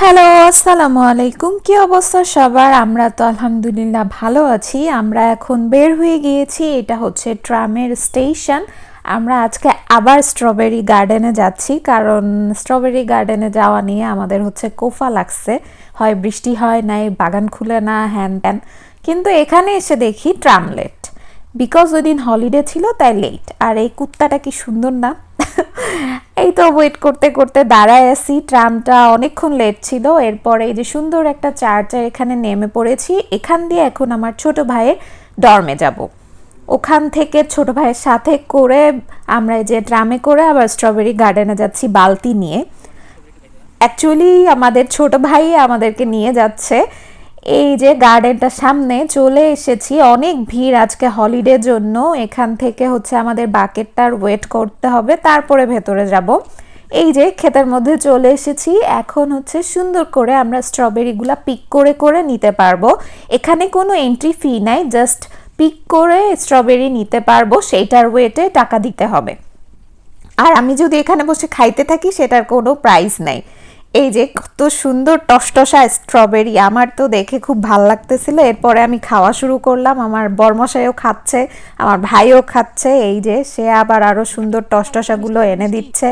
Hello, আসসালামু আলাইকুম। কি অবস্থা সবার? আমরা তো আলহামদুলিল্লাহ ভালো আছি। আমরা এখন বের হয়ে গিয়েছি। এটা হচ্ছে ট্রামের স্টেশন। আমরা আজকে আবার স্ট্রবেরি গার্ডেনে যাচ্ছি। কারণ স্ট্রবেরি গার্ডেনে যাওয়া নিয়ে আমাদের হচ্ছে কোফা লাগছে। হয় বৃষ্টি হয় নাই, বাগান খুলে না, হ্যান ত্যান। কিন্তু এখানে এসে দেখি ট্রামলেট। বিকজ ওই দিন হলিডে ছিল, তাই লেট আর এই কুত্তাটা কি সুন্দর না? এই তো ওয়েট করতে করতে দাঁড়ায় আছি। ট্রামটা অনেকক্ষণ লেট ছিল। এরপরে এই যে সুন্দর একটা চার্চার এখানে নেমে পড়েছি। এখান দিয়ে এখন আমার ছোট ভাইয়ের ডর্মে যাব। ওখান থেকে ছোট ভাইয়ের সাথে করে আমরা এই যে ট্রামে করে আবার স্ট্রবেরি গার্ডেনে যাচ্ছি বালতি নিয়ে। অ্যাকচুয়ালি আমাদের ছোট ভাই আমাদেরকে নিয়ে যাচ্ছে। এই যে গার্ডেনটার সামনে চলে এসেছি, অনেক ভিড় আজকে হলিডের জন্য। এখান থেকে হচ্ছে আমাদের বাকেটটার ওয়েট করতে হবে, তারপরে ভেতরে যাব। এই যে ক্ষেতের মধ্যে চলে এসেছি, এখন হচ্ছে সুন্দর করে আমরা স্ট্রবেরিগুলা পিক করে করে নিতে পারব। এখানে কোনো এন্ট্রি ফি নাই জাস্ট পিক করে স্ট্রবেরি নিতে পারব, সেইটার ওয়েটে টাকা দিতে হবে। আর আমি যদি এখানে বসে খাইতে থাকি, সেটার কোনো প্রাইস নাই। এই যে কত সুন্দর টসটসা স্ট্রবেরি আমার তো দেখে খুব ভালো লাগতেছিল। এরপরে আমি খাওয়া শুরু করলাম, আমার বর্মশাইও খাচ্ছে, আমার ভাইও খাচ্ছে, এই যে সে আবার আরও সুন্দর টসটসাগুলো এনে দিচ্ছে।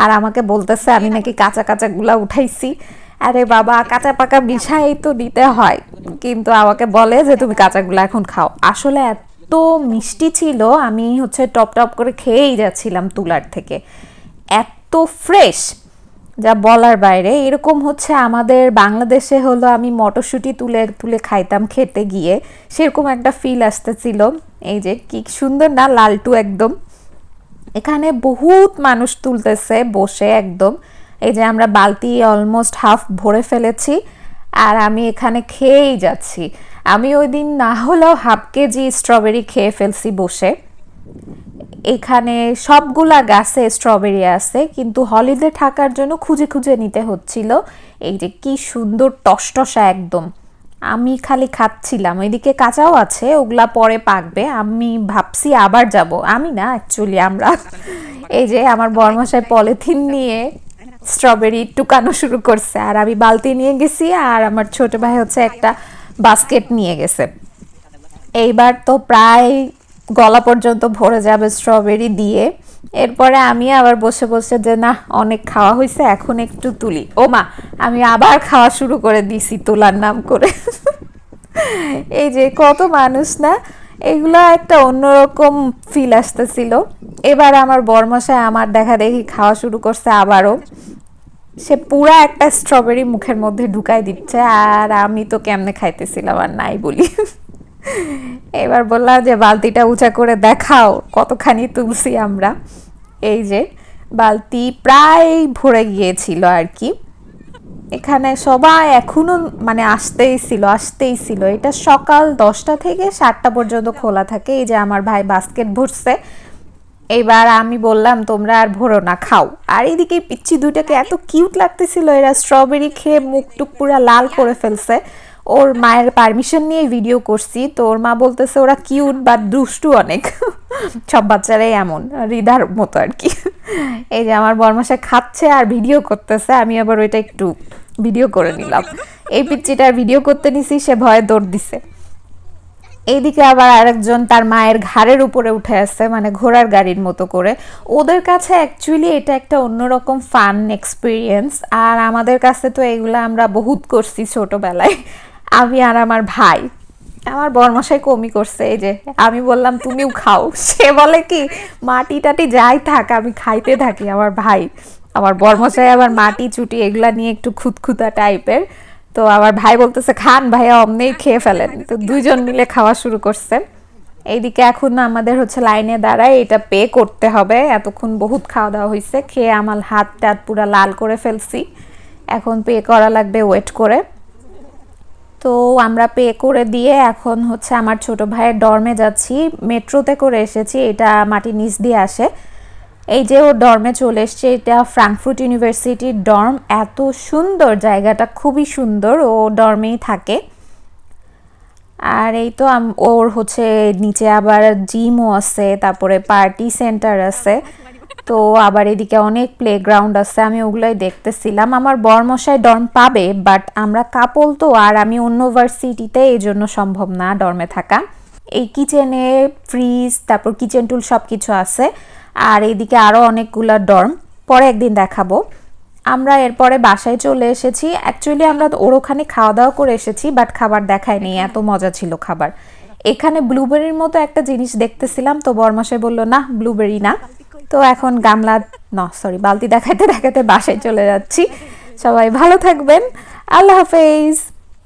আর আমাকে বলতেছে, আমি নাকি কাঁচা কাঁচাগুলো উঠাইছি। আরে বাবা, কাঁচা পাকা বিছাই তো দিতে হয়, কিন্তু আমাকে বলে যে, তুমি কাঁচাগুলো এখন খাও। আসলে এত মিষ্টি ছিল, আমি হচ্ছে টপ টপ করে খেয়েই যাচ্ছিলাম তুলার থেকে। এত ফ্রেশ যা বলার বাইরে। এরকম হচ্ছে আমাদের বাংলাদেশে হলো আমি মটরশুঁটি তুলে তুলে খাইতাম খেতে গিয়ে। সেরকম একটা ফিল আসতেছিল। এই যে কি সুন্দর না লালটু একদম। এখানে বহুত মানুষ তুলতেছে বসে একদম। এই যে আমরা বালতি অলমোস্ট হাফ ভরে ফেলেছি আর আমি এখানে খেয়েই যাচ্ছি। আমি ওই দিন না হলেও হাফ কেজি স্ট্রবেরি খেয়ে ফেলছি বসে। এখানে সবগুলা গাছে স্ট্রবেরি আছে, কিন্তু হলিডে থাকার জন্য খুঁজে খুঁজে নিতে হচ্ছিল। এই যে কি সুন্দর টসটসা একদম। আমি খালি খাচ্ছিলাম। ওইদিকে কাঁচাও আছে, ওগুলা পরে পাকবে। আমি ভাবছি আবার যাব। আমি না অ্যাকচুয়ালি আমরা। এই যে আমার বর্মশাই পলিথিন নিয়ে স্ট্রবেরি টুকানো শুরু করছে। আর আমি বালতি নিয়ে গেছি, আর আমার ছোট ভাই হচ্ছে একটা বাস্কেট নিয়ে গেছে। এইবার তো প্রায় গলা পর্যন্ত ভরে যাবে স্ট্রবেরি দিয়ে। এরপরে আমি আবার বসে বসে যে না অনেক খাওয়া হয়েছে এখন একটু তুলি। ও মা, আমি আবার খাওয়া শুরু করে দিছি তোলার নাম করে। এই যে, কত মানুষ না? এগুলো একটা অন্যরকম ফিল আসতেছিল। এবার আমার বরমশায় আমার দেখা দেখি খাওয়া শুরু করছে আবারও। সে পুরা একটা স্ট্রবেরি মুখের মধ্যে ঢুকাই দিচ্ছে, আর আমি তো কেমনে খাইতেছিলাম আর নাই বলি। এবার বললাম যে বালতিটা উঁচা করে দেখাও, কতখানি তুলছি আমরা। এই যে বালতি প্রায় ভরে গিয়েছিল আর কি। এখানে সবাই এখনও মানে আসতেই ছিল আসতেই ছিল। এটা সকাল দশটা থেকে সাতটা পর্যন্ত খোলা থাকে। এই যে আমার ভাই বাস্কেট ভরছে। এবার আমি বললাম, তোমরা আর ভরো না, খাও। আর এদিকে পিচ্ছি দুইটাকে এত কিউট লাগতেছিল, এরা স্ট্রবেরি খেয়ে মুখ টুক পুরা লাল করে ফেলছে। ওর মায়ের পারমিশন নিয়ে ভিডিও করছি, তো ওর মা বলতেছে ওরা কিউট বা দুষ্টু অনেক। সব বাচ্চারাই এমন হৃদার মতো আর কি। এই যে আমার বর্মাসা খাচ্ছে আর ভিডিও করতেছে, আমি আবার ওইটা একটু ভিডিও করে নিলাম। এই পিচ্চিটার ভিডিও করতে নিছি, সে ভয়ে দৌড় দিছে। এইদিকে আবার আরেকজন তার মায়ের ঘাড়ের উপরে উঠে আসছে মানে ঘোড়ার গাড়ির মতো করে। ওদের কাছে অ্যাকচুয়ালি এটা একটা অন্যরকম ফান এক্সপিরিয়েন্স আর আমাদের কাছে তো এগুলো আমরা বহুত করছি ছোটবেলায়। আমি আর আমার ভাই। আমার বরমশাই কমি করছে, এই যে আমি বললাম, তুমিও খাও। সে বলে কি, মাটি টাটি যাই থাক, আমি খাইতে থাকি। আমার ভাই, আমার বরমশাই আবার মাটি, চুটি এগুলা নিয়ে একটু খুঁতখুতা টাইপের। তো আমার ভাই বলতেছে, খান ভাইয়া, অমনেই খেয়ে ফেলেন। তো দুইজন মিলে খাওয়া শুরু করছে। এইদিকে এখন আমাদের হচ্ছে লাইনে দাঁড়ায়, এটা পে করতে হবে। এতক্ষণ বহুত খাওয়া দাওয়া হয়েছে খেয়ে আমার হাত টাত পুরা লাল করে ফেলছি। এখন পে করা লাগবে, ওয়েট করে। তো আমরা পে করে দিয়ে এখন হচ্ছে আমার ছোট ভাইয়ের ডর্মে যাচ্ছি। মেট্রোতে করে এসেছি, এটা মাটির নিচ দিয়ে আসে। এই যে ও ডর্মে চলে এসছে, এটা ফ্রাঙ্কফুট ইউনিভার্সিটির ডর্ম এত সুন্দর জায়গাটা, খুবই সুন্দর, ও ডর্মেই থাকে। আর এই তো ওর হচ্ছে নিচে আবার জিমও আছে, তারপরে পার্টি সেন্টার আছে। তো আবার এদিকে অনেক প্লেগ্রাউন্ড আছে, আমি ওগুলাই দেখতেছিলাম। আমার বরমশাই ডর্ম পাবে বাট আমরা কাপল তো, আর আমি অন্য ভার্সিটিতে এই জন্য সম্ভব না ডর্মে থাকা। এই কিচেনে ফ্রিজ তারপর কিচেন টুল সব কিছু আছে, আর এইদিকে আরও অনেকগুলা ডর্ম পরে একদিন দেখাবো। আমরা এরপরে বাসায় চলে এসেছি। অ্যাকচুয়ালি আমরা ওর ওখানে খাওয়া দাওয়া করে এসেছি বাট খাবার দেখায়নি এত মজা ছিল খাবার। এখানে ব্লুবেরির মতো একটা জিনিস দেখতেছিলাম, তো বরমাসায় বলল, না ব্লুবেরি না। তো এখন গামলা, ন সরি বালতি দেখাতে দেখাতে বাসায় চলে যাচ্ছি। সবাই ভালো থাকবেন। আল্লাহ হাফেজ।